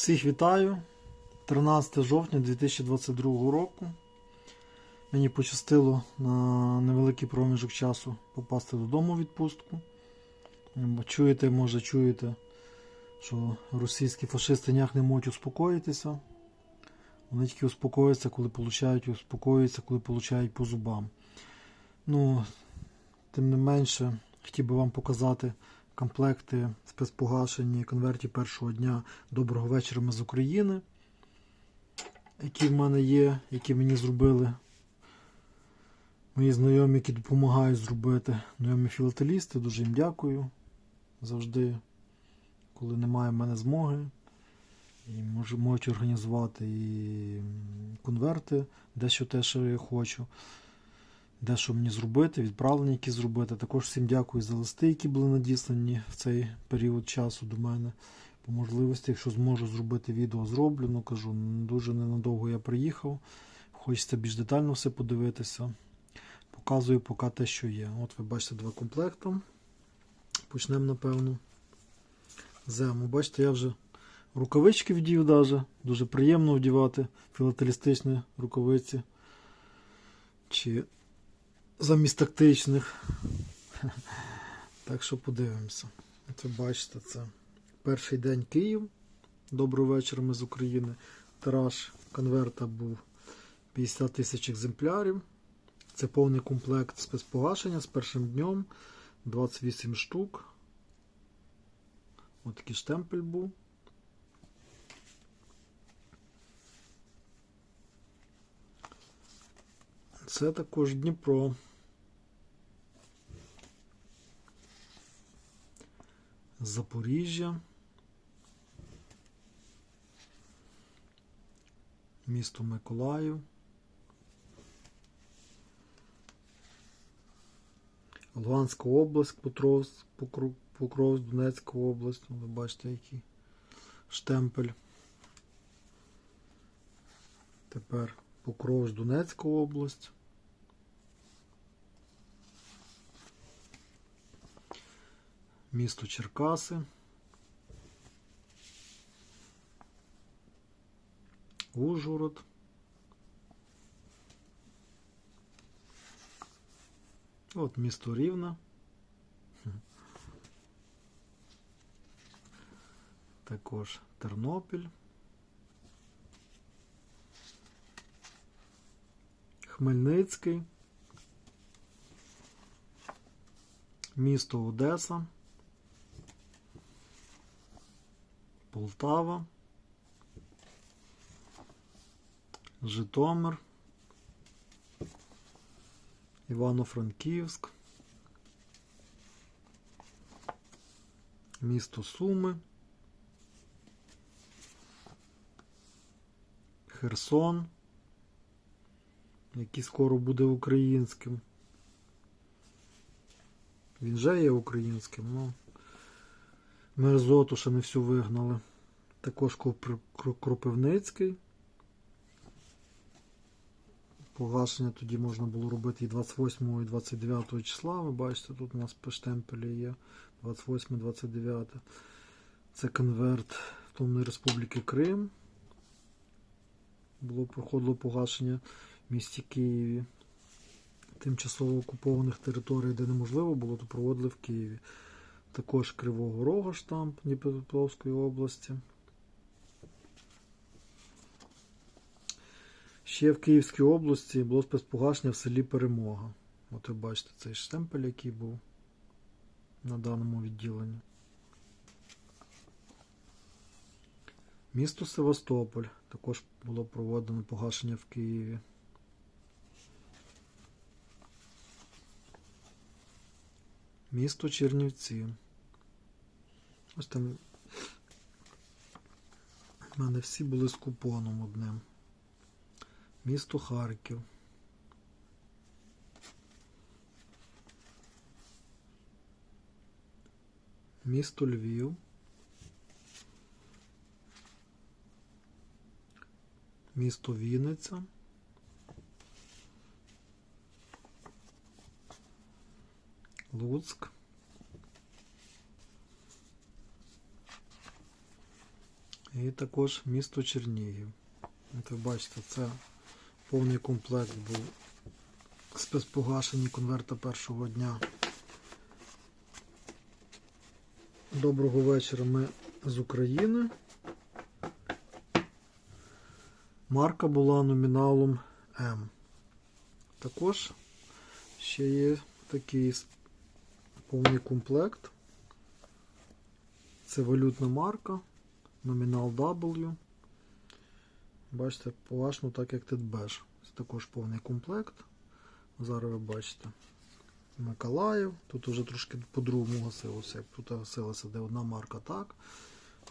Всіх вітаю. 13 жовтня 2022 року. Мені пощастило на невеликий проміжок часу попасти додому в відпустку. Чуєте, може, чуєте, що російські фашисти ніяк не можуть успокоїтися. Вони тільки успокоюються, коли получають, успокоюються, коли получають по зубам. Ну, тим не менше, хотів би вам показати комплекти спецпогашені конверті першого дня Доброго вечора ми з України, які в мене є, які мені зробили мої знайомі, які допомагають зробити. Знайомі філателісти, дуже їм дякую. Завжди, коли немає в мене змоги, і можу, можуть організувати і конверти, дещо те, що я хочу дещо мені зробити, відправлення, які зробити. Також всім дякую за листи, які були надіслані в цей період часу до мене. По можливості, якщо зможу зробити відео, зроблю. Ну кажу, дуже ненадовго я приїхав. Хочеться більш детально все подивитися. Показую поки те, що є. От ви бачите два комплекти. Почнемо, напевно. Зему. Бачите, я вже рукавички вдів даже. Дуже приємно вдівати філателістичні рукавиці. Чи замість тактичних. Так що подивимося. Ви бачите, це перший день Київ. Доброго вечора ми з України. Тираж конверта був 50 тисяч екземплярів. Це повний комплект спецпогашення з першим днем. 28 штук. Ось такий штемпель був. Це також Дніпро. Запоріжжя. Місто Миколаїв. Луганська область, Покровськ, Покров- Покровськ, Донецька область. Ви бачите, який штемпель. Тепер Покровськ, Донецька область. Місто Черкаси. Ужгород. От місто Рівне. Також Тернопіль. Хмельницький. Місто Одеса. Полтава. Житомир. Івано-Франківськ. Місто Суми. Херсон, який скоро буде українським. Він же є українським, ну. Мерзоту ще не всю вигнали. Також Кропивницький. Погашення тоді можна було робити і 28 і 29 числа. Ви бачите, тут у нас по штемпелі є 28-29. Це конверт Автономної Республіки Крим. Було проходило погашення в місті Києві. Тимчасово окупованих територій, де неможливо було, то проводили в Києві. Також Кривого Рога штамп Дніпропетровської області. Ще в Київській області було спецпогашення в селі Перемога. От ви бачите цей штемпель, який був на даному відділенні. Місто Севастополь. Також було проведено погашення в Києві. Місто Чернівці. Ось там в мене всі були з купоном одним. Місто Харків. Місто Львів. Місто Вінниця. Луцьк. І також місто Чернігів. От ви бачите, це повний комплект був спецпогашені конверта першого дня. Доброго вечора. Ми з України. Марка була номіналом М. Також ще є такий повний комплект. Це валютна марка, номінал W. Бачите, поважно, так як Тедбеш. Це також повний комплект. Зараз ви бачите. Миколаїв. Тут вже трошки по-другому гасилося. Як тут гасилося, де одна марка так,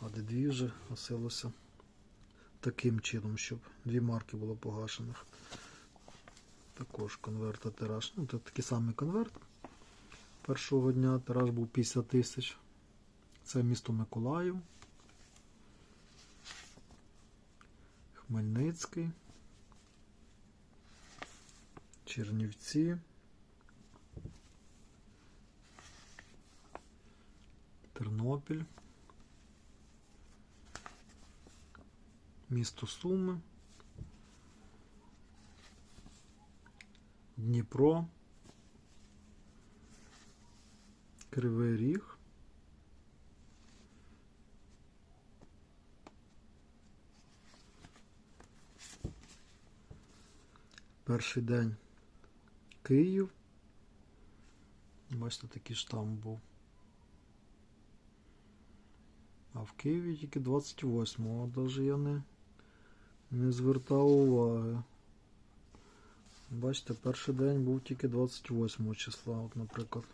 а де дві вже гасилося таким чином, щоб дві марки було погашених. Також конверта тираж. Ну, це такий самий конверт. Першого дня тираж був 50 тисяч. Це місто Миколаїв. Хмельницький. Чернівці. Тернопіль. Місто Суми. Дніпро. Кривий Ріг. Перший день Київ. Бачите, такий штамп був. А в Києві тільки 28-го, навіть я не, не звертав уваги. Бачите, перший день був тільки 28 числа, от, наприклад.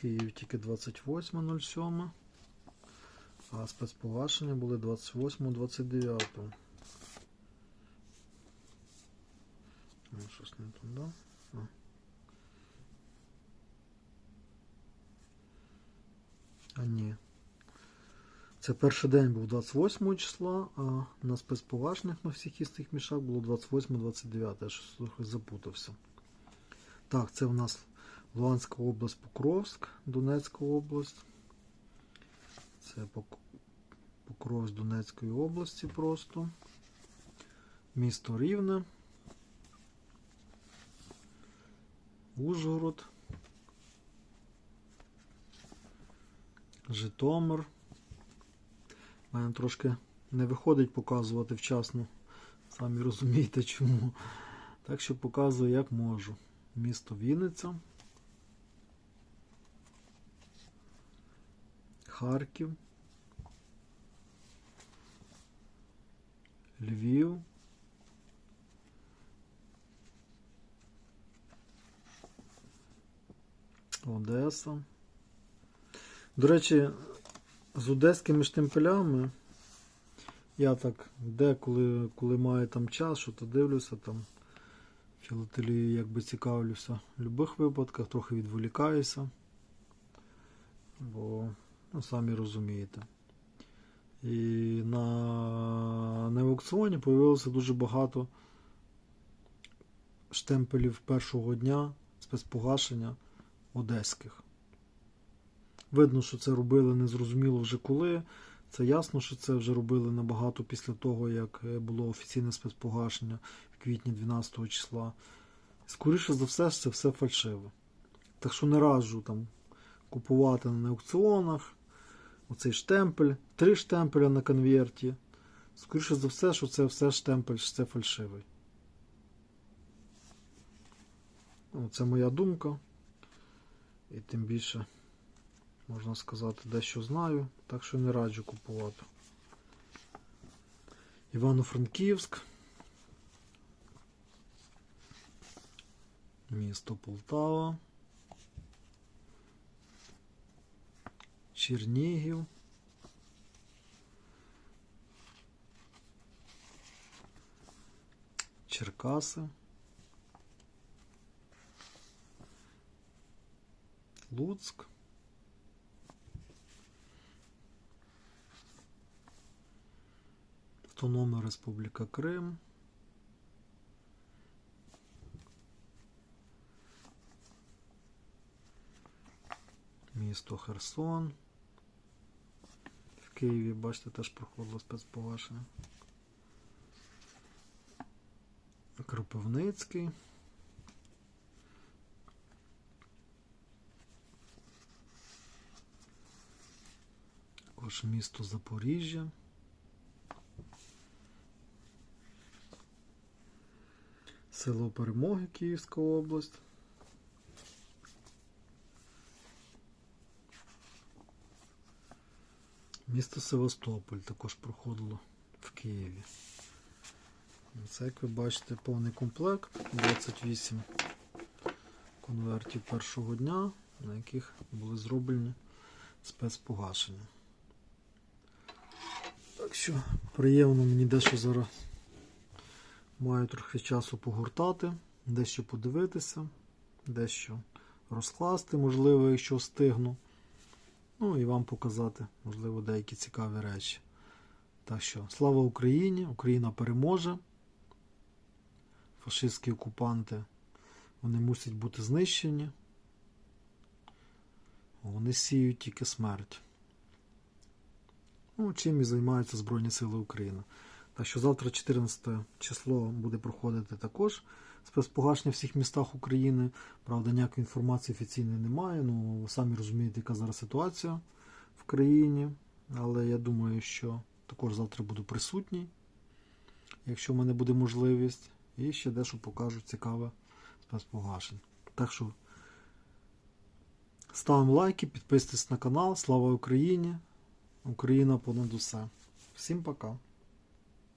Київ тільки 28.07. А спецпогашення були 28-29. Ну, Щось не тут, да? А. а ні. Це перший день був 28 числа, а на спецпогашних на всіх із цих мішах було 28-29. Я щось трохи запутався. Так, це в нас Луганська область, Покровськ, Донецька область. Це Покровськ Донецької області просто. Місто Рівне. Ужгород. Житомир. У мене трошки не виходить показувати вчасно. Самі розумієте чому. Так що показую як можу. Місто Вінниця. Харків. Львів. Одеса. До речі, з одеськими штемпелями я так деколи, коли маю там час, що то дивлюся там філателії якби цікавлюся в будь-яких випадках, трохи відволікаюся, бо ну, самі розумієте. І на, на аукціоні появилося дуже багато штемпелів першого дня спецпогашення одеських. Видно, що це робили незрозуміло вже коли. Це ясно, що це вже робили набагато після того, як е, було офіційне спецпогашення в квітні 12 числа. Скоріше за все, це все фальшиве. Так що не раджу там купувати на аукціонах. Оцей штемпель, три штемпеля на конверті. Скоріше за все, що це все штемпель, що це фальшивий. Ну, Це моя думка. І тим більше, можна сказати, дещо знаю, так що не раджу купувати. Івано-Франківськ. Місто Полтава. Чернігів. Черкаси. Луцк. Автономна Республіка Крим. Місто Херсон. Києві, бачите, теж проходило спецпогашення. Кропивницький. Також місто Запоріжжя. Село Перемоги, Київська область. Місто Севастополь також проходило в Києві. Це, як ви бачите, повний комплект 28 конвертів першого дня, на яких були зроблені спецпогашення. Так що приємно мені дещо зараз маю трохи часу погортати, дещо подивитися, дещо розкласти, можливо, якщо встигну. Ну і вам показати, можливо, деякі цікаві речі. Так що, слава Україні! Україна переможе. Фашистські окупанти вони мусять бути знищені. Вони сіють тільки смерть. Ну, чим і займаються Збройні Сили України. Так що завтра, 14 число, буде проходити також спецпогашення в всіх містах України. Правда, ніякої інформації офіційної немає. Ну, ви самі розумієте, яка зараз ситуація в країні. Але я думаю, що також завтра буду присутній, якщо в мене буде можливість. І ще дещо покажу цікаве спецпогашення. Так що ставимо лайки, підписуйтесь на канал. Слава Україні! Україна понад усе. Всім пока!